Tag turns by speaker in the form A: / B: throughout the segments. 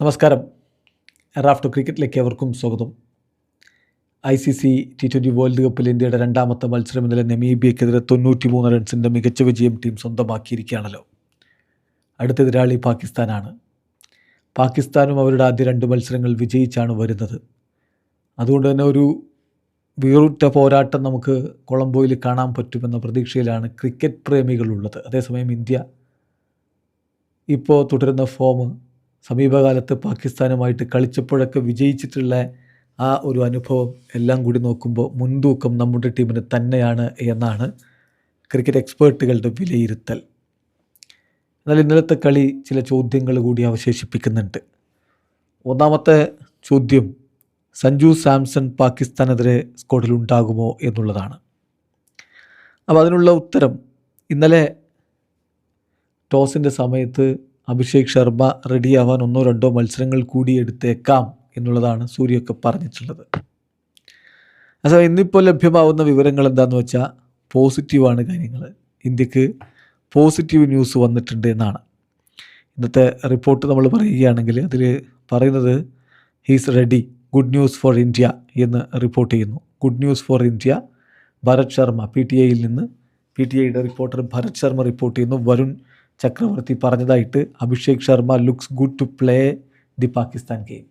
A: നമസ്കാരം. റാഫ്റ്റോ ക്രിക്കറ്റിലേക്ക് അവർക്കും സ്വാഗതം. I C C T twenty world കപ്പിൽ ഇന്ത്യയുടെ രണ്ടാമത്തെ മത്സരം ഇന്നലെ നെമീബിയക്കെതിരെ തൊണ്ണൂറ്റി മൂന്ന് റൺസിന്റെ മികച്ച വിജയം ടീം സ്വന്തമാക്കിയിരിക്കുകയാണല്ലോ. അടുത്ത എതിരാളി പാകിസ്ഥാനാണ്. പാകിസ്ഥാനും അവരുടെ ആദ്യ രണ്ട് മത്സരങ്ങൾ വിജയിച്ചാണ് വരുന്നത്. അതുകൊണ്ട് തന്നെ ഒരു വീറുറ്റ പോരാട്ടം നമുക്ക് കൊളംബോയിൽ കാണാൻ പറ്റുമെന്ന പ്രതീക്ഷയിലാണ് ക്രിക്കറ്റ് പ്രേമികളുള്ളത്. അതേസമയം ഇന്ത്യ ഇപ്പോൾ തുടരുന്ന ഫോം സമീപകാലത്ത് പാകിസ്ഥാനുമായിട്ട് കളിച്ചപ്പോഴൊക്കെ വിജയിച്ചിട്ടുള്ള ആ ഒരു അനുഭവം എല്ലാം കൂടി നോക്കുമ്പോൾ മുൻതൂക്കം നമ്മുടെ ടീമിന് തന്നെയാണ് എന്നാണ് ക്രിക്കറ്റ് എക്സ്പേർട്ടുകളുടെ വിലയിരുത്തൽ. എന്നാൽ ഇന്നലത്തെ കളി ചില ചോദ്യങ്ങൾ കൂടി അവശേഷിപ്പിക്കുന്നുണ്ട്. ഒന്നാമത്തെ ചോദ്യം സഞ്ജു സാംസൺ പാകിസ്ഥാനെതിരെ സ്ക്വാഡിൽ ഉണ്ടാകുമോ എന്നുള്ളതാണ്. അപ്പോൾ അതിനുള്ള ഉത്തരം ഇന്നലെ ടോസിന്റെ സമയത്ത് അഭിഷേക് ശർമ്മ റെഡിയാവാൻ ഒന്നോ രണ്ടോ മത്സരങ്ങൾ കൂടി എടുത്തേക്കാം എന്നുള്ളതാണ് സൂര്യൊക്കെ പറഞ്ഞിട്ടുള്ളത്. അസോ ഇന്നിപ്പോൾ ലഭ്യമാവുന്ന വിവരങ്ങൾ എന്താണെന്ന് വെച്ചാൽ പോസിറ്റീവാണ് കാര്യങ്ങൾ. ഇന്ത്യയ്ക്ക് പോസിറ്റീവ് ന്യൂസ് വന്നിട്ടുണ്ട് എന്നാണ്. ഇന്നത്തെ റിപ്പോർട്ട് നമ്മൾ പറയുകയാണെങ്കിൽ അതിൽ പറയുന്നത് he's ready good news for India എന്ന് റിപ്പോർട്ട് ചെയ്യുന്നു. Good news for India Bharat Sharma P T ഐയിൽ നിന്ന് പി ടി ഐയുടെ റിപ്പോർട്ടർ ഭരത് ശർമ്മ റിപ്പോർട്ട് ചെയ്യുന്നു. വരുൺ ചക്രവർത്തി പറഞ്ഞതായിട്ട് Abhishek Sharma looks good to play the Pakistan game.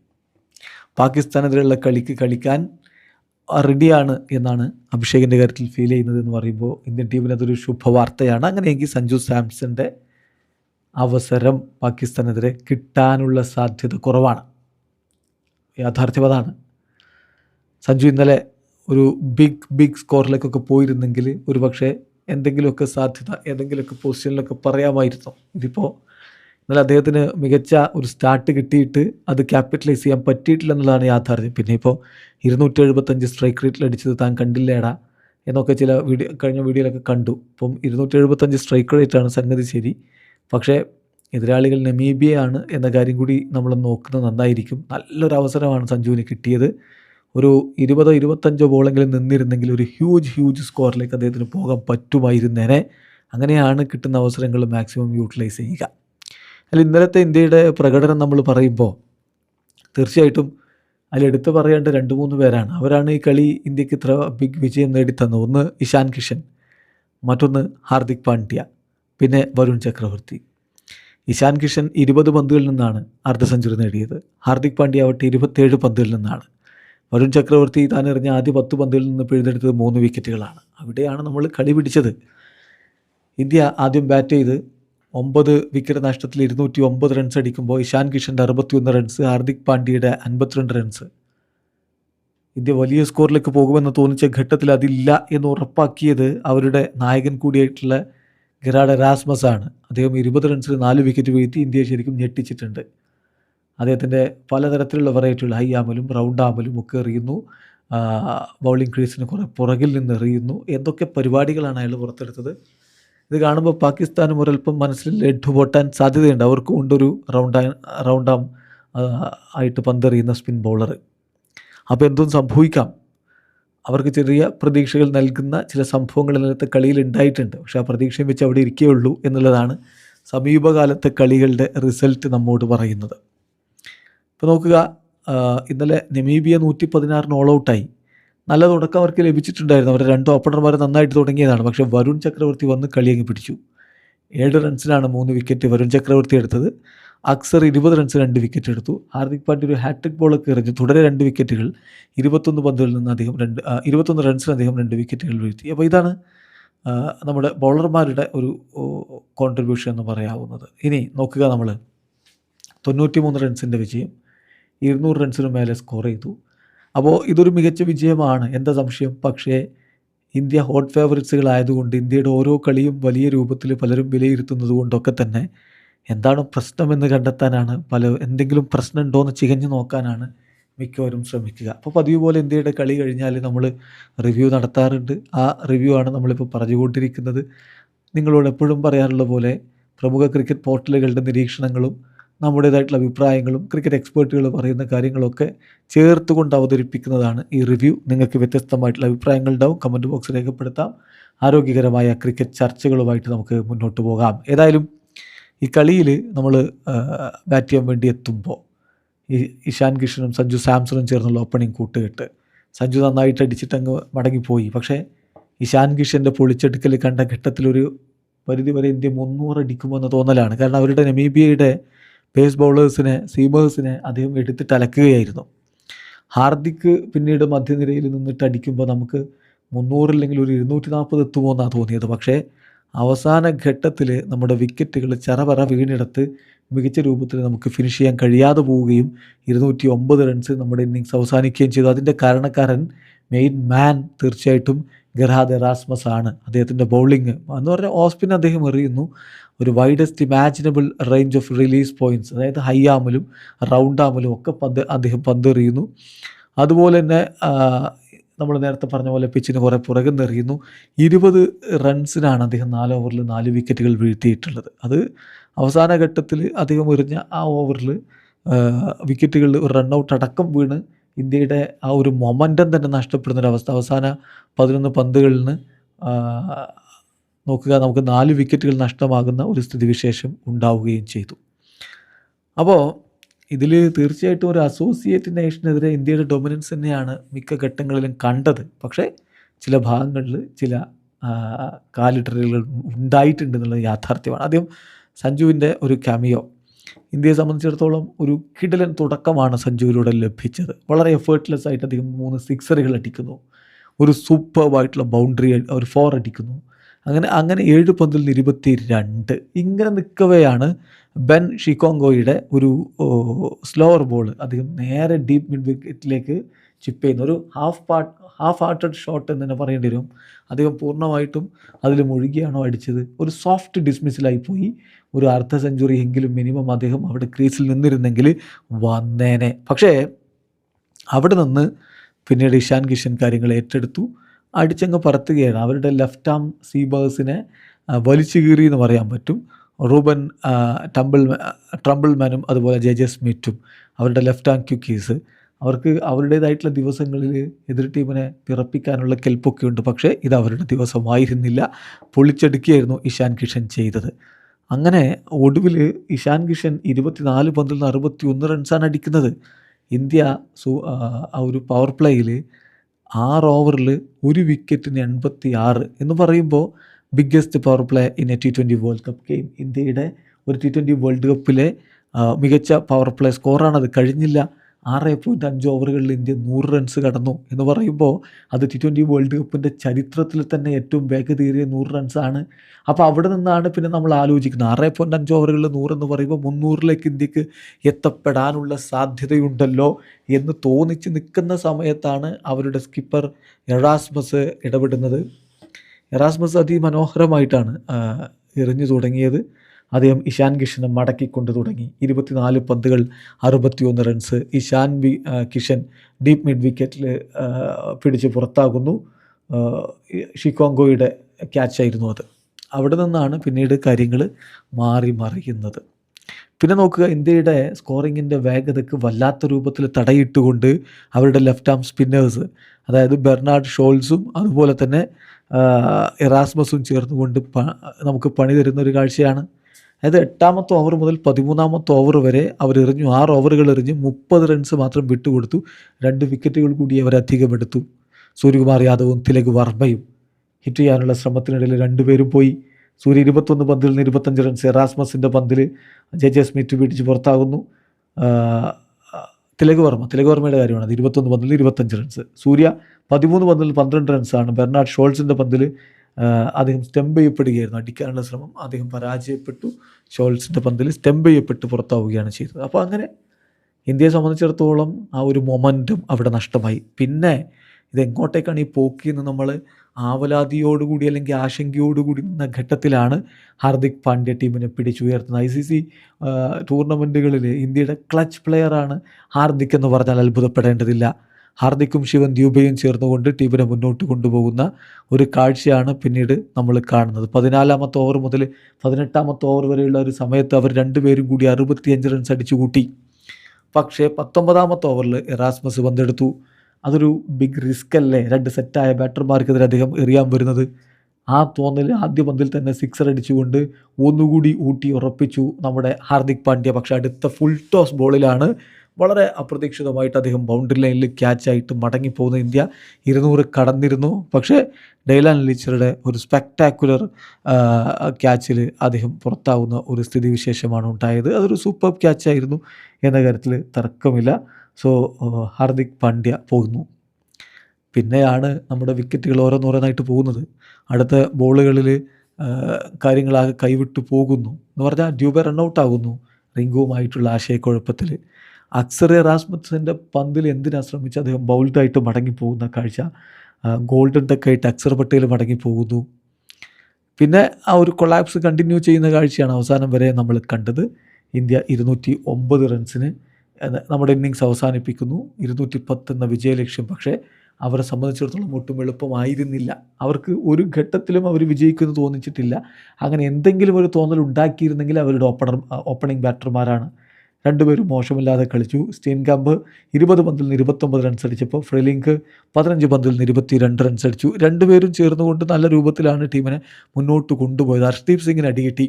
A: പാകിസ്ഥാനെതിരെയുള്ള കളിക്ക് കളിക്കാൻ റെഡിയാണ് എന്നാണ് അഭിഷേകിന്റെ കാര്യത്തിൽ ഫീൽ ചെയ്യുന്നത് എന്ന് പറയുമ്പോൾ ഇന്ത്യൻ ടീമിന് അതൊരു ശുഭവാർത്തയാണ്. അങ്ങനെയെങ്കിൽ സഞ്ജു സാംസന്റെ അവസരം പാകിസ്ഥാനെതിരെ കിട്ടാനുള്ള സാധ്യത കുറവാണ്. യാഥാർത്ഥ്യം അതാണ് സഞ്ജു ഇന്നലെ ഒരു ബിഗ് ബിഗ് സ്കോറിലേക്കൊക്കെ പോയിരുന്നെങ്കിൽ ഒരു പക്ഷേ എന്തെങ്കിലുമൊക്കെ സാധ്യത ഏതെങ്കിലുമൊക്കെ പൊസിഷനിലൊക്കെ പറയാമായിരുന്നു. ഇതിപ്പോൾ എന്നാൽ അദ്ദേഹത്തിന് മികച്ച ഒരു സ്റ്റാർട്ട് കിട്ടിയിട്ട് അത് ക്യാപിറ്റലൈസ് ചെയ്യാൻ പറ്റിയിട്ടില്ല എന്നുള്ളതാണ് യാഥാർത്ഥ്യം. പിന്നെ ഇപ്പോൾ ഇരുന്നൂറ്റി എഴുപത്തഞ്ച് സ്ട്രൈക്ക് റേറ്റിൽ അടിച്ചത് താൻ കണ്ടില്ലേടാ എന്നൊക്കെ ചില വീഡിയോ കഴിഞ്ഞ വീഡിയോയിലൊക്കെ കണ്ടു. ഇപ്പം ഇരുന്നൂറ്റി എഴുപത്തഞ്ച് സ്ട്രൈക്ക് റേറ്റാണ് സംഗതി ശരി. പക്ഷേ എതിരാളികൾ നമീബിയയാണ് എന്ന കാര്യം കൂടി നമ്മൾ നോക്കുന്നത് നന്നായിരിക്കും. നല്ലൊരു അവസരമാണ് സഞ്ജുവിന് കിട്ടിയത്. ഒരു ഇരുപതോ ഇരുപത്തഞ്ചോ ബോളെങ്കിലും നിന്നിരുന്നെങ്കിൽ ഒരു ഹ്യൂജ് ഹ്യൂജ് സ്കോറിലേക്ക് അദ്ദേഹത്തിന് പോകാൻ പറ്റുമായിരുന്നേനെ. അങ്ങനെയാണ് കിട്ടുന്ന അവസരങ്ങൾ മാക്സിമം യൂട്ടിലൈസ് ചെയ്യുക. അതിൽ ഇന്നലത്തെ ഇന്ത്യയുടെ പ്രകടനം നമ്മൾ പറയുമ്പോൾ തീർച്ചയായിട്ടും അതിൽ എടുത്തു പറയേണ്ട രണ്ട് മൂന്ന് പേരാണ്. അവരാണ് ഈ കളി ഇന്ത്യയ്ക്ക് ഇത്ര ബിഗ് വിജയം നേടിത്തന്നത്. ഒന്ന് ഇഷാൻ കിഷൻ മറ്റൊന്ന് ഹാർദിക് പാണ്ഡ്യ പിന്നെ വരുൺ ചക്രവർത്തി. ഇഷാൻ കിഷൻ ഇരുപത് പന്തുകളിൽ നിന്നാണ് അർദ്ധ സെഞ്ചുറി നേടിയത്. ഹാർദിക് പാണ്ഡ്യ ആവട്ടെ ഇരുപത്തേഴ് പന്തുകളിൽ നിന്നാണ്. വരുൺ ചക്രവർത്തി താൻ എറിഞ്ഞ ആദ്യ പത്ത് പന്തിൽ നിന്ന് പിഴുതെടുത്തത് മൂന്ന് വിക്കറ്റുകളാണ്. അവിടെയാണ് നമ്മൾ കളി പിടിച്ചത്. ഇന്ത്യ ആദ്യം ബാറ്റ് ചെയ്ത് ഒമ്പത് വിക്കറ്റ് നഷ്ടത്തിൽ ഇരുന്നൂറ്റി ഒമ്പത് റൺസ് അടിക്കുമ്പോൾ ഇഷാൻ കിഷന്റെ അറുപത്തിയൊന്ന് റൺസ് ഹാർദിക് പാണ്ഡ്യയുടെ അൻപത്തിരണ്ട് റൺസ് ഇന്ത്യ വലിയ സ്കോറിലേക്ക് പോകുമെന്ന് തോന്നിച്ച ഘട്ടത്തിൽ അതില്ല എന്ന് ഉറപ്പാക്കിയത് അവരുടെ നായകൻ കൂടിയായിട്ടുള്ള ഗിറാഡ് രാസ്മസ് ആണ് അദ്ദേഹം ഇരുപത് റൺസിൽ നാല് വിക്കറ്റ് വീഴ്ത്തി ഇന്ത്യയെ ശരിക്കും ഞെട്ടിച്ചിട്ടുണ്ട്. അദ്ദേഹത്തിന്റെ പലതരത്തിലുള്ള വെറൈറ്റികൾ ഹൈ ആമലും റൗണ്ട് ആമലും ഒക്കെ എറിയുന്നു. ബൗളിംഗ് ക്രീസിന് കുറേ പുറകിൽ നിന്ന് എറിയുന്നു. എന്തൊക്കെ പരിപാടികളാണ് അയാൾ പുറത്തെടുത്തത്? ഇത് കാണുമ്പോൾ പാകിസ്ഥാനും ഒരൽപ്പം മനസ്സിൽ ലഡ്ഡു പൊട്ടാൻ സാധ്യതയുണ്ട്. അവർക്കും ഉണ്ടൊരു റൗണ്ട് റൗണ്ട് ആം ആയിട്ട് പന്തെറിയുന്ന സ്പിൻ ബൗളർ അപ്പോൾ എന്തും സംഭവിക്കാം. അവർക്ക് ചെറിയ പ്രതീക്ഷകൾ നൽകുന്ന ചില സംഭവങ്ങൾ ഇന്നലത്തെ കളിയിൽ ഉണ്ടായിട്ടുണ്ട്. പക്ഷേ ആ പ്രതീക്ഷയും വെച്ച് അവിടെ ഇരിക്കുകയുള്ളൂ എന്നുള്ളതാണ് സമീപകാലത്തെ കളികളുടെ റിസൾട്ട് നമ്മോട് പറയുന്നത്. ഇപ്പോൾ നോക്കുക ഇന്നലെ നെമീബിയ നൂറ്റി പതിനാറിന് ഓൾ ഔട്ടായി നല്ല തുടക്കം അവർക്ക് ലഭിച്ചിട്ടുണ്ടായിരുന്നു. അവരുടെ രണ്ട് ഓപ്പണർമാർ നന്നായിട്ട് തുടങ്ങിയതാണ്. പക്ഷേ വരുൺ ചക്രവർത്തി വന്ന് കളിയങ്ങി പിടിച്ചു. ഏഴ് റൺസിനാണ് മൂന്ന് വിക്കറ്റ് വരുൺ ചക്രവർത്തി എടുത്തത്. അക്സർ ഇരുപത് റൺസ് രണ്ട് വിക്കറ്റ് എടുത്തു. ഹാർദിക് പാണ്ഡ്യ ഒരു ഹാട്രിക് ബോളൊക്കെ എറിഞ്ഞു തുടരെ രണ്ട് വിക്കറ്റുകൾ ഇരുപത്തൊന്ന് പന്തുകളിൽ നിന്ന് അധികം രണ്ട് ഇരുപത്തൊന്ന് റൺസിന് അദ്ദേഹം രണ്ട് വിക്കറ്റുകൾ വീഴ്ത്തി. അപ്പോൾ ഇതാണ് നമ്മുടെ ബൗളർമാരുടെ ഒരു കോൺട്രിബ്യൂഷൻ എന്ന് പറയാവുന്നത്. ഇനി നോക്കുക നമ്മൾ തൊണ്ണൂറ്റി മൂന്ന് റൺസിന്റെ വിജയം. ഇരുന്നൂറ് റൺസിനു മേലെ സ്കോർ ചെയ്തു. അപ്പോൾ ഇതൊരു മികച്ച വിജയമാണ്. എന്താ സംശയം? പക്ഷേ ഇന്ത്യ ഹോട്ട് ഫേവറിറ്റ്സുകളായതുകൊണ്ട് ഇന്ത്യയുടെ ഓരോ കളിയും വലിയ രൂപത്തിൽ പലരും വിലയിരുത്തുന്നത് കൊണ്ടൊക്കെ തന്നെ എന്താണ് പ്രശ്നമെന്ന് കണ്ടെത്താനാണ് പല എന്തെങ്കിലും പ്രശ്നം ഉണ്ടോ എന്ന് ചികഞ്ഞു നോക്കാനാണ് മിക്കവരും ശ്രമിക്കുക. അപ്പോൾ പതിവ് പോലെ ഇന്ത്യയുടെ കളി കഴിഞ്ഞാൽ നമ്മൾ റിവ്യൂ നടത്താറുണ്ട്. ആ റിവ്യൂ ആണ് നമ്മളിപ്പോൾ പറഞ്ഞുകൊണ്ടിരിക്കുന്നത്. നിങ്ങളോട് എപ്പോഴും പറയാറുള്ള പോലെ പ്രമുഖ ക്രിക്കറ്റ് പോർട്ടലുകളുടെ നിരീക്ഷണങ്ങളും നമ്മുടേതായിട്ടുള്ള അഭിപ്രായങ്ങളും ക്രിക്കറ്റ് എക്സ്പേർട്ടുകൾ പറയുന്ന കാര്യങ്ങളൊക്കെ ചേർത്തുകൊണ്ട് അവതരിപ്പിക്കുന്നതാണ് ഈ റിവ്യൂ നിങ്ങൾക്ക് വ്യത്യസ്തമായിട്ടുള്ള അഭിപ്രായങ്ങൾ ഉണ്ടാവും കമന്റ് ബോക്സ് രേഖപ്പെടുത്താം. ആരോഗ്യകരമായ ക്രിക്കറ്റ് ചർച്ചകളുമായിട്ട് നമുക്ക് മുന്നോട്ട് പോകാം. ഏതായാലും ഈ കളിയിൽ നമ്മൾ ബാറ്റ് ചെയ്യാൻ വേണ്ടി എത്തുമ്പോൾ ഈ ഇഷാൻ കിഷനും സഞ്ജു സാംസണും ചേർന്നുള്ള ഓപ്പണിംഗ് കൂട്ടുകെട്ട് സഞ്ജു നന്നായിട്ട് അടിച്ചിട്ടങ്ങ് മടങ്ങിപ്പോയി. പക്ഷേ ഇഷാൻ കിഷന്റെ പൊളിച്ചെടുക്കൽ കണ്ട ഘട്ടത്തിലൊരു പരിധി വരെ ഇന്ത്യ മുന്നൂറ് അടിക്കുമോ എന്ന തോന്നലാണ്. കാരണം അവരുടെ നമീബിയയുടെ പേസ് ബൗളേഴ്സിനെ സീമേഴ്സിനെ അദ്ദേഹം എടുത്തിട്ട് അലക്കുകയായിരുന്നു. ഹാർദിക്ക് പിന്നീട് മധ്യനിരയിൽ നിന്നിട്ട് അടിക്കുമ്പോൾ നമുക്ക് മുന്നൂറില്ലെങ്കിൽ ഒരു ഇരുന്നൂറ്റി നാൽപ്പത് എത്തുമോ എന്നാണ് തോന്നിയത്. പക്ഷേ അവസാന ഘട്ടത്തിൽ നമ്മുടെ വിക്കറ്റുകൾ ചറപറ വീണിടത്ത് മികച്ച രൂപത്തിൽ നമുക്ക് ഫിനിഷ് ചെയ്യാൻ കഴിയാതെ പോവുകയും ഇരുന്നൂറ്റി ഒമ്പത് റൺസ് നമ്മുടെ ഇന്നിങ്സ് അവസാനിക്കുകയും ചെയ്തു. അതിന്റെ കാരണക്കാരൻ മെയിൻ മാൻ തീർച്ചയായിട്ടും ഗർഹാദ് എറാസ്മസ് ആണ്. അദ്ദേഹത്തിന്റെ ബൗളിങ് എന്ന് പറഞ്ഞാൽ ഓസ്പിൻ അദ്ദേഹം എറിയുന്നു. ഒരു widest imaginable range of release points അതായത് ഹൈ ആമലും റൗണ്ട് ആമലും ഒക്കെ പന്ത് അദ്ദേഹം പന്ത് എറിയുന്നു അതുപോലെ തന്നെ നമ്മൾ നേരത്തെ പറഞ്ഞ പോലെ പിച്ചിന് കുറേ പുറകെ നിറയുന്നു ഇരുപത് റൺസിനാണ് അദ്ദേഹം നാല് ഓവറിൽ നാല് വിക്കറ്റുകൾ വീഴ്ത്തിയിട്ടുള്ളത്. അത് അവസാന ഘട്ടത്തിൽ അദ്ദേഹം എറിഞ്ഞ ആ ഓവറിൽ വിക്കറ്റുകളിൽ ഒരു റണ്ണൗട്ട് അടക്കം വീണ് ഇന്ത്യയുടെ ആ ഒരു മൊമന്റം തന്നെ നഷ്ടപ്പെടുന്നൊരവസ്ഥ അവസാന പതിനൊന്ന് പന്തുകളിൽ നിന്ന് നോക്കുക നമുക്ക് നാല് വിക്കറ്റുകൾ നഷ്ടമാകുന്ന ഒരു സ്ഥിതിവിശേഷം ഉണ്ടാവുകയും ചെയ്തു. അപ്പോൾ ഇതിൽ തീർച്ചയായിട്ടും ഒരു അസോസിയേറ്റ് നേഷനെതിരെ ഇന്ത്യയുടെ ഡൊമിനൻസ് തന്നെയാണ് മിക്ക ഘട്ടങ്ങളിലും കണ്ടത്. പക്ഷേ ചില ഭാഗങ്ങളിൽ ചില കാലിട്ടറികൾ ഉണ്ടായിട്ടുണ്ട് എന്നുള്ളത് യാഥാർത്ഥ്യമാണ്. ആദ്യം സഞ്ജുവിന്റെ ഒരു ക്യാമിയോ ഇന്ത്യയെ സംബന്ധിച്ചിടത്തോളം ഒരു കിടലൻ തുടക്കമാണ് സഞ്ജുവിലൂടെ ലഭിച്ചത്. വളരെ എഫേർട്ട്ലെസ് ആയിട്ട് അധികം മൂന്ന് സിക്സറുകൾ അടിക്കുന്നു. ഒരു സൂപ്പർബായിട്ടുള്ള ബൗണ്ടറി ഒരു ഫോർ അടിക്കുന്നു. അങ്ങനെ അങ്ങനെ ഏഴ് പന്തിൽ നിന്ന് ഇരുപത്തി രണ്ട് ഇങ്ങനെ നിൽക്കവെയാണ് ബെൻ ഷിക്കോങ്കോയുടെ ഒരു സ്ലോവർ ബോൾ. അദ്ദേഹം നേരെ ഡീപ് മിഡ് വിക്കറ്റിലേക്ക് ചിപ്പ് ചെയ്യുന്ന. ഒരു half part half hearted shot എന്ന് തന്നെ പറയേണ്ടി വരും. അദ്ദേഹം പൂർണമായിട്ടും അതിൽ മുഴുകിയാണോ അടിച്ചത്? ഒരു സോഫ്റ്റ് ഡിസ്മിസിലായി പോയി. ഒരു അർദ്ധ സെഞ്ചുറി എങ്കിലും മിനിമം അദ്ദേഹം അവിടെ ക്രീസിൽ നിന്നിരുന്നെങ്കിൽ വന്നേനെ. പക്ഷേ അവിടെ നിന്ന് പിന്നീട് ഇഷാൻ കിഷൻ കാര്യങ്ങൾ ഏറ്റെടുത്തു. അടിച്ചങ്ങ് പറത്തുകയാണ്. അവരുടെ ലെഫ്റ്റ് ആം സീബേഴ്സിനെ വലിച്ചു കീറി എന്ന് പറയാൻ പറ്റും. റൂബൻ ടംബിൾ ട്രംബിൾമാനും അതുപോലെ ജെ ജെ സ്മിറ്റും അവരുടെ ലെഫ്റ്റ് ആം ക്യുക്കീസ് അവർക്ക് അവരുടേതായിട്ടുള്ള ദിവസങ്ങളിൽ എതിർ ടീമിനെ പിറപ്പിക്കാനുള്ള കെൽപ്പൊക്കെ ഉണ്ട്. പക്ഷേ ഇത് അവരുടെ ദിവസമായിരുന്നില്ല. പൊളിച്ചെടുക്കുകയായിരുന്നു ഇഷാൻ കിഷൻ ചെയ്തത്. അങ്ങനെ ഒടുവിൽ ഇഷാൻ കിഷൻ ഇരുപത്തിനാല് പന്തിൽ നിന്ന് അറുപത്തി ഒന്ന് റൺസാണ് അടിക്കുന്നത്. ഇന്ത്യ സു ആ ഒരു പവർ പ്ലേയിൽ ആറ് ഓവറിൽ ഒരു വിക്കറ്റിന് എൺപത്തി ആറ് എന്ന് പറയുമ്പോൾ biggest power play in a T twenty world cup game ഇന്ത്യയുടെ ഒരു ടി ട്വന്റി വേൾഡ് കപ്പിലെ മികച്ച പവർ പ്ലേ സ്കോറാണത് കഴിഞ്ഞില്ല. ആറ് പോയിന്റ് അഞ്ച് ഓവറുകളിൽ ഇന്ത്യ നൂറ് റൺസ് കടന്നു എന്ന് പറയുമ്പോൾ അത് ടി ട്വന്റി വേൾഡ് കപ്പിന്റെ ചരിത്രത്തിൽ തന്നെ ഏറ്റവും വേഗതയേറിയ നൂറ് റൺസാണ് അപ്പോൾ അവിടെ നിന്നാണ് പിന്നെ നമ്മൾ ആലോചിക്കുന്നത്. ആറ് പോയിന്റ് അഞ്ച് ഓവറുകളിൽ നൂറെന്ന് പറയുമ്പോൾ മുന്നൂറിലേക്ക് ഇന്ത്യയ്ക്ക് എത്തപ്പെടാനുള്ള സാധ്യതയുണ്ടല്ലോ എന്ന് തോന്നിച്ച് നിൽക്കുന്ന സമയത്താണ് അവരുടെ സ്കിപ്പർ എറാസ്മസ് ഇടപെടുന്നത്. എറാസ്മസ് അതിമനോഹരമായിട്ടാണ് എറിഞ്ഞു തുടങ്ങിയത്. അദ്ദേഹം ഇഷാൻ കിഷനെ മടക്കിക്കൊണ്ട് തുടങ്ങി. ഇരുപത്തിനാല് പന്തുകൾ അറുപത്തിയൊന്ന് റൺസ് ഇഷാൻ വി കിഷൻ ഡീപ്പ് മിഡ് വിക്കറ്റിൽ പിടിച്ച് പുറത്താകുന്നു. ഷിക്കോങ്കോയുടെ ക്യാച്ചായിരുന്നു അത്. അവിടെ നിന്നാണ് പിന്നീട് കാര്യങ്ങൾ മാറി മറിയുന്നത്. പിന്നെ നോക്കുക ഇന്ത്യയുടെ സ്കോറിങ്ങിന്റെ വേഗതയ്ക്ക് വല്ലാത്ത രൂപത്തിൽ തടയിട്ടുകൊണ്ട് അവരുടെ ലെഫ്റ്റ് ആം സ്പിന്നേഴ്സ് അതായത് ബെർണാഡ് ഷോൾസും അതുപോലെ തന്നെ എറാസ്മസും ചേർന്നുകൊണ്ട് നമുക്ക് പണി തരുന്ന ഒരു കാഴ്ചയാണ്. അതായത് എട്ടാമത്തെ ഓവർ മുതൽ പതിമൂന്നാമത്തെ ഓവർ വരെ അവർ എറിഞ്ഞു. ആറ് ഓവറുകൾ എറിഞ്ഞ് മുപ്പത് റൺസ് മാത്രം വിട്ടുകൊടുത്തു. രണ്ട് വിക്കറ്റുകൾ കൂടി അവർ അധികം എടുത്തു സൂര്യകുമാർ യാദവും തിലക് വർമ്മയും ഹിറ്റ് ചെയ്യാനുള്ള ശ്രമത്തിനിടയിൽ രണ്ടുപേരും പോയി. സൂര്യ ഇരുപത്തൊന്ന് പന്തിൽ നിന്ന് ഇരുപത്തഞ്ച് റൺസ് എറാസ്മസിന്റെ പന്തിൽ ജെ ജെ സ്മിറ്റ് പിടിച്ച് പുറത്താകുന്നു. തിലക് വർമ്മ തിലക് വർമ്മയുടെ കാര്യമാണ്. അത് ഇരുപത്തൊന്ന് പന്തിൽ ഇരുപത്തഞ്ച് റൺസ് സൂര്യ പതിമൂന്ന് പന്തിൽ പന്ത്രണ്ട് റൺസാണ് ബെർണാഡ് ഷോൾസിന്റെ പന്തിൽ അദ്ദേഹം സ്റ്റെമ്പ് ചെയ്യപ്പെടുകയായിരുന്നു. അടിക്കാനുള്ള ശ്രമം അദ്ദേഹം പരാജയപ്പെട്ടു. ഷോൾസിന്റെ പന്തിൽ സ്റ്റെമ്പ് ചെയ്യപ്പെട്ട് പുറത്താവുകയാണ് ചെയ്തത്. അപ്പോൾ അങ്ങനെ ഇന്ത്യയെ സംബന്ധിച്ചിടത്തോളം ആ ഒരു മൊമെന്റും അവിടെ നഷ്ടമായി. പിന്നെ ഇതെങ്ങോട്ടേക്കാണ് ഈ പോക്കിയെന്ന് നമ്മൾ ആവലാതിയോടുകൂടി അല്ലെങ്കിൽ ആശങ്കയോടുകൂടി നിന്ന ഘട്ടത്തിലാണ് ഹാർദിക് പാണ്ഡ്യ ടീമിനെ പിടിച്ചുയർത്തുന്നത്. ഐ സി സി ടൂർണമെന്റുകളിൽ ഇന്ത്യയുടെ ക്ലച്ച് പ്ലെയറാണ് ഹാർദിക് എന്ന് പറഞ്ഞാൽ അത്ഭുതപ്പെടേണ്ടതില്ല. ഹാർദിക്കും ശിവൻ ദ്യൂബയും ചേർന്നുകൊണ്ട് ടീമിനെ മുന്നോട്ട് കൊണ്ടുപോകുന്ന ഒരു കാഴ്ചയാണ് പിന്നീട് നമ്മൾ കാണുന്നത്. പതിനാലാമത്തെ ഓവർ മുതൽ പതിനെട്ടാമത്തെ ഓവർ വരെയുള്ള ഒരു സമയത്ത് അവർ രണ്ടുപേരും കൂടി അറുപത്തിയഞ്ച് റൺസ് അടിച്ചു കൂട്ടി പക്ഷേ പത്തൊമ്പതാമത്തെ ഓവറിൽ എറാസ്മസ് പന്തെടുത്തു. അതൊരു ബിഗ് റിസ്ക് അല്ലേ? രണ്ട് സെറ്റായ ബാറ്റർമാർക്കെതിരെ അദ്ദേഹം എറിയാൻ വരുന്നത്. ആ തോന്നൽ ആദ്യ പന്തിൽ തന്നെ സിക്സർ അടിച്ചുകൊണ്ട് ഒന്നുകൂടി ഊട്ടി ഉറപ്പിച്ചു നമ്മുടെ ഹാർദിക് പാണ്ഡ്യ. പക്ഷേ അടുത്ത ഫുൾ ടോസ് ബോളിലാണ് വളരെ അപ്രതീക്ഷിതമായിട്ട് അദ്ദേഹം ബൗണ്ടറി ലൈനിൽ ക്യാച്ചായിട്ട് മടങ്ങിപ്പോകുന്ന ഇന്ത്യ ഇരുന്നൂറ് കടന്നിരുന്നു. പക്ഷേ ഡെയ്ലാൻ ലിച്ചറുടെ ഒരു സ്പെക്ടാക്കുലർ ക്യാച്ചിൽ അദ്ദേഹം പുറത്താവുന്ന ഒരു സ്ഥിതിവിശേഷമാണ് ഉണ്ടായത്. അതൊരു സൂപ്പർ ക്യാച്ചായിരുന്നു എന്ന കാര്യത്തിൽ തർക്കമില്ല. സോ ഹാർദിക് പാണ്ഡ്യ പോകുന്നു പിന്നെയാണ് നമ്മുടെ വിക്കറ്റുകൾ ഓരോന്നോരോന്നായിട്ട് പോകുന്നത്. അടുത്ത ബോളുകളിൽ കാര്യങ്ങളാകെ കൈവിട്ടു പോകുന്നു. എന്ന് പറഞ്ഞാൽ ഡ്യൂബ റണ്ണൗട്ട് ആകുന്നു. റിങ്കുവുമായിട്ടുള്ള ആശയക്കുഴപ്പത്തിൽ അക്സറെ റാസ്മുസിന്റെ പന്തിൽ എന്തിനാ ശ്രമിച്ച് അദ്ദേഹം ബൗൾഡായിട്ട് മടങ്ങിപ്പോകുന്ന കാഴ്ച. ഗോൾഡൻ ടെക്കായിട്ട് അക്സർ പട്ടേൽ മടങ്ങിപ്പോകുന്നു. പിന്നെ ആ ഒരു കൊളാപ്സ് കണ്ടിന്യൂ ചെയ്യുന്ന കാഴ്ചയാണ് അവസാനം വരെ നമ്മൾ കണ്ടത്. ഇന്ത്യ ഇരുന്നൂറ്റി ഒമ്പത് റൺസിന് നമ്മുടെ ഇന്നിങ്സ് അവസാനിപ്പിക്കുന്നു. ഇരുന്നൂറ്റി പത്ത് എന്ന വിജയലക്ഷ്യം. പക്ഷേ അവരെ സംബന്ധിച്ചിടത്തോളം ഒട്ടും എളുപ്പമായിരുന്നില്ല. അവർക്ക് ഒരു ഘട്ടത്തിലും അവർ വിജയിക്കുമെന്ന് തോന്നിച്ചിട്ടില്ല. അങ്ങനെ എന്തെങ്കിലും ഒരു തോന്നൽ ഉണ്ടാക്കിയിരുന്നെങ്കിൽ അവരുടെ ഓപ്പണർ ഓപ്പണിംഗ് ബാറ്റർമാരാണ്. രണ്ടുപേരും മോശമില്ലാതെ കളിച്ചു. സ്റ്റീൻകാമ്പ് ഇരുപത് പന്തിൽ നിന്ന് ഇരുപത്തൊമ്പത് റൺസ് അടിച്ചപ്പോൾ ഫ്രെലിങ്ക് പതിനഞ്ച് പന്തിൽ നിന്ന് ഇരുപത്തി രണ്ട് റൺസ് അടിച്ചു. രണ്ടുപേരും ചേർന്നുകൊണ്ട് നല്ല രൂപത്തിലാണ് ടീമിനെ മുന്നോട്ട് കൊണ്ടുപോയത്. ഹർഷ്ദീപ് സിംഗിന് അടികിട്ടി.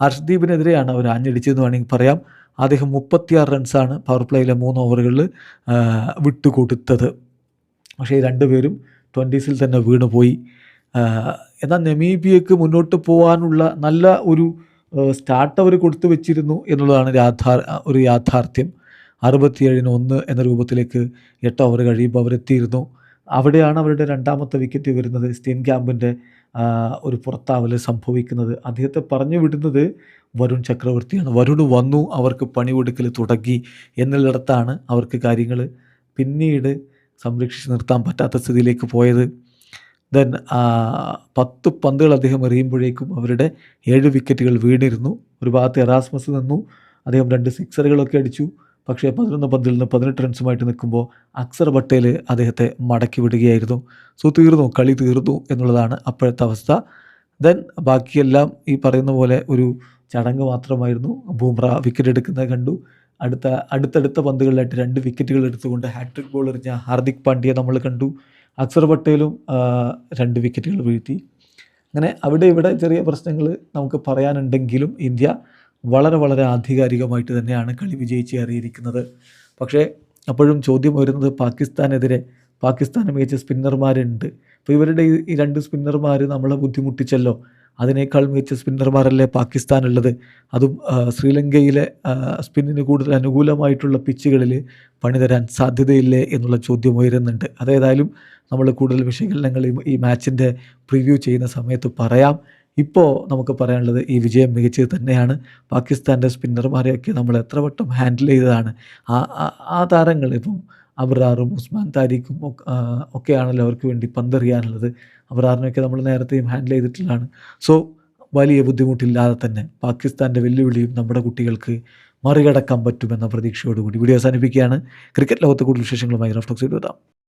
A: ഹർഷ്ദീപിനെതിരെയാണ് അവർ ആഞ്ഞടിച്ചതെന്ന് വേണമെങ്കിൽ പറയാം. അദ്ദേഹം മുപ്പത്തിയാറ് റൺസാണ് പവർ പ്ലേയിലെ മൂന്ന് ഓവറുകളിൽ വിട്ടുകൊടുത്തത്. പക്ഷേ രണ്ടുപേരും ട്വന്റീസിൽ തന്നെ വീണുപോയി. എന്നാൽ നെമീബിയക്ക് മുന്നോട്ട് പോകാനുള്ള നല്ല ഒരു സ്റ്റാർട്ട് അവർ കൊടുത്തു വെച്ചിരുന്നു എന്നുള്ളതാണ് യാഥാർ ഒരു യാഥാർത്ഥ്യം. അറുപത്തിയേഴിന് ഒന്ന് എന്ന രൂപത്തിലേക്ക് എട്ട് ഓവർ കഴിയുമ്പോൾ അവരെത്തിയിരുന്നു. അവിടെയാണ് അവരുടെ രണ്ടാമത്തെ വിക്കറ്റ് വരുന്നത്. സ്റ്റീൻ ക്യാമ്പിന്റെ ഒരു പുറത്താവൽ സംഭവിക്കുന്നത്. അദ്ദേഹത്തെ പറഞ്ഞു വിടുന്നത് വരുൺ ചക്രവർത്തിയാണ്. വരുൺ വന്നു അവർക്ക് പണി കൊടുക്കൽ തുടങ്ങി എന്നുള്ളിടത്താണ് അവർക്ക് കാര്യങ്ങൾ പിന്നീട് സംരക്ഷിച്ച് നിർത്താൻ പറ്റാത്ത സ്ഥിതിയിലേക്ക് പോയത്. ദെൻ പത്ത് പന്തുകൾ അദ്ദേഹം എറിയുമ്പോഴേക്കും അവരുടെ ഏഴ് വിക്കറ്റുകൾ വീണിരുന്നു. ഒരു ഭാഗത്ത് എറാസ്മസ് നിന്നു. അദ്ദേഹം രണ്ട് സിക്സറുകളൊക്കെ അടിച്ചു. പക്ഷേ പതിനൊന്ന് പന്തിൽ നിന്ന് പതിനെട്ട് റൺസുമായിട്ട് നിൽക്കുമ്പോൾ അക്സർ പട്ടേൽ അദ്ദേഹത്തെ മടക്കി വിടുകയായിരുന്നു. സോ തീർന്നു. കളി തീർന്നു എന്നുള്ളതാണ് അപ്പോഴത്തെ അവസ്ഥ. ദെൻ ബാക്കിയെല്ലാം ഈ പറയുന്ന പോലെ ഒരു ചടങ്ങ് മാത്രമായിരുന്നു. ബൂമ്ര വിക്കറ്റ് എടുക്കുന്നത് കണ്ടു. അടുത്ത അടുത്തടുത്ത പന്തുകളിലായിട്ട് രണ്ട് വിക്കറ്റുകൾ എടുത്തുകൊണ്ട് ഹാട്രിക് ബോൾ എറിഞ്ഞ ഹാർദിക് പാണ്ഡ്യ നമ്മൾ കണ്ടു. അക്സർ പട്ടേലും രണ്ട് വിക്കറ്റുകൾ വീഴ്ത്തി. അങ്ങനെ അവിടെ ഇവിടെ ചെറിയ പ്രശ്നങ്ങൾ നമുക്ക് പറയാനുണ്ടെങ്കിലും ഇന്ത്യ വളരെ വളരെ ആധികാരികമായിട്ട് തന്നെയാണ് കളി വിജയിച്ച് അറിയിരിക്കുന്നത് പക്ഷേ അപ്പോഴും ചോദ്യം വരുന്നത് പാകിസ്ഥാനെതിരെ. പാകിസ്ഥാന് മികച്ച സ്പിന്നർമാരുണ്ട് അപ്പോൾ ഇവരുടെ ഈ രണ്ട് സ്പിന്നർമാർ നമ്മളെ ബുദ്ധിമുട്ടിച്ചല്ലോ. അതിനേക്കാൾ മികച്ച സ്പിന്നർമാരല്ലേ പാകിസ്ഥാനുള്ളത്? അതും ശ്രീലങ്കയിലെ സ്പിന്നിന് കൂടുതൽ അനുകൂലമായിട്ടുള്ള പിച്ചുകളിൽ പണിതരാൻ സാധ്യതയില്ലേ എന്നുള്ള ചോദ്യം ഉയരുന്നുണ്ട്. അതേതായാലും നമ്മൾ കൂടുതൽ വിശകലനങ്ങൾ ഈ മാച്ചിന്റെ പ്രിവ്യൂ ചെയ്യുന്ന സമയത്ത് പറയാം. ഇപ്പോൾ നമുക്ക് പറയാനുള്ളത് ഈ വിജയം മികച്ചത് തന്നെയാണ്. പാകിസ്ഥാന്റെ സ്പിന്നർമാരെയൊക്കെ നമ്മൾ എത്ര വട്ടം ഹാൻഡിൽ ചെയ്തതാണ്. ആ ആ താരങ്ങൾ ഇപ്പം അബ്രാറും ഉസ്മാൻ താരിഖും ഒക്കെയാണല്ലോ അവർക്ക് വേണ്ടി പന്തെറിയാനുള്ളത്. അബ്രാറിനൊക്കെ നമ്മൾ നേരത്തെയും ഹാൻഡിൽ ചെയ്തിട്ടുള്ളതാണ്. സോ വലിയ ബുദ്ധിമുട്ടില്ലാതെ തന്നെ പാകിസ്ഥാന്റെ വെല്ലുവിളിയും നമ്മുടെ കുട്ടികൾക്ക് മറികടക്കാൻ പറ്റുമെന്ന പ്രതീക്ഷയോടുകൂടി വീഡിയോ അവസാനിപ്പിക്കുകയാണ്. ക്രിക്കറ്റ് ലോകത്തെ കൂടുതൽ വിശേഷങ്ങളുമായി റഫ്ലക്സ് ചെയ്തു